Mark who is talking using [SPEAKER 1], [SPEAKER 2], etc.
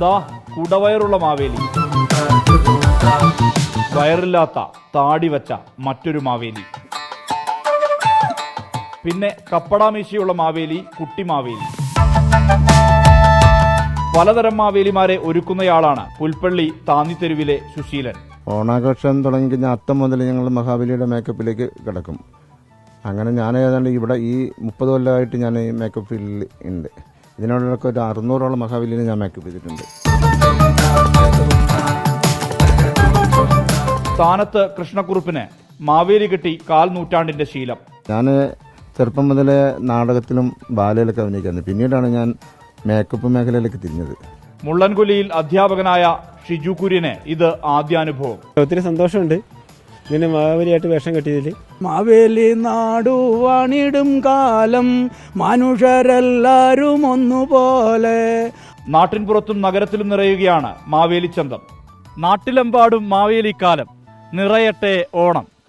[SPEAKER 1] ദാ കുടവയറുള്ള മാവേലി. വയറില്ലാത്ത താടി വച്ച മറ്റൊരു മാവേലി. പിന്നെ കപ്പടാമീശയുള്ള മാവേലി കുട്ടി മാവേലി. പലതരം മാവേലിമാരെ ഒരുക്കുന്നയാളാണ് പുൽപ്പള്ളി താന്നിത്തെരുവിലെ സുശീലൻ.
[SPEAKER 2] ഓണാഘോഷം തുടങ്ങി കഴിഞ്ഞാൽ അത്തം മുതൽ ഞങ്ങൾ മഹാബലിയുടെ മേക്കപ്പിലേക്ക് കിടക്കും. അങ്ങനെ ഞാൻ ഏതാണ്ട് ഇവിടെ ഈ മുപ്പത് കൊല്ലമായിട്ട് ഞാൻ ഈ മേക്കപ്പ് ഫീൽഡിൽ ഉണ്ട്. ഇതിനോടൊക്കെ ഒരു അറുന്നൂറോളം മഹാബലിനെ ഞാൻ മേക്കപ്പ് ചെയ്തിട്ടുണ്ട്.
[SPEAKER 1] സ്ഥാനത്ത് കൃഷ്ണക്കുറുപ്പിന് മാവേലി കെട്ടി കാൽ നൂറ്റാണ്ടിന്റെ ശീലം.
[SPEAKER 2] ഞാൻ ചെറുപ്പം മുതലേ നാടകത്തിലും ബാലയിലൊക്കെ അഭിനയിക്കുന്നത് പിന്നീടാണ് ഞാൻ മേക്കപ്പ് മേഖലയിലേക്ക് തിരിഞ്ഞത്.
[SPEAKER 1] മുള്ളൻകുലിയിൽ അധ്യാപകനായ ഷിജു കുര്യന് ഇത് ആദ്യാനുഭവം.
[SPEAKER 3] ഒത്തിരി സന്തോഷമുണ്ട്. ഇങ്ങനെ മാവേലിയായിട്ട് വേഷം കെട്ടിയതിൽ?
[SPEAKER 4] മാവേലി നാടുവാണിടും കാലം മനുഷ്യരെല്ലാരും ഒന്നുപോലെ.
[SPEAKER 1] നാട്ടിൻപുറത്തും നഗരത്തിലും നിറയുകയാണ് മാവേലി ചന്തം. നാട്ടിലെമ്പാടും മാവേലിക്കാലം നിറയട്ടെ ഓണം.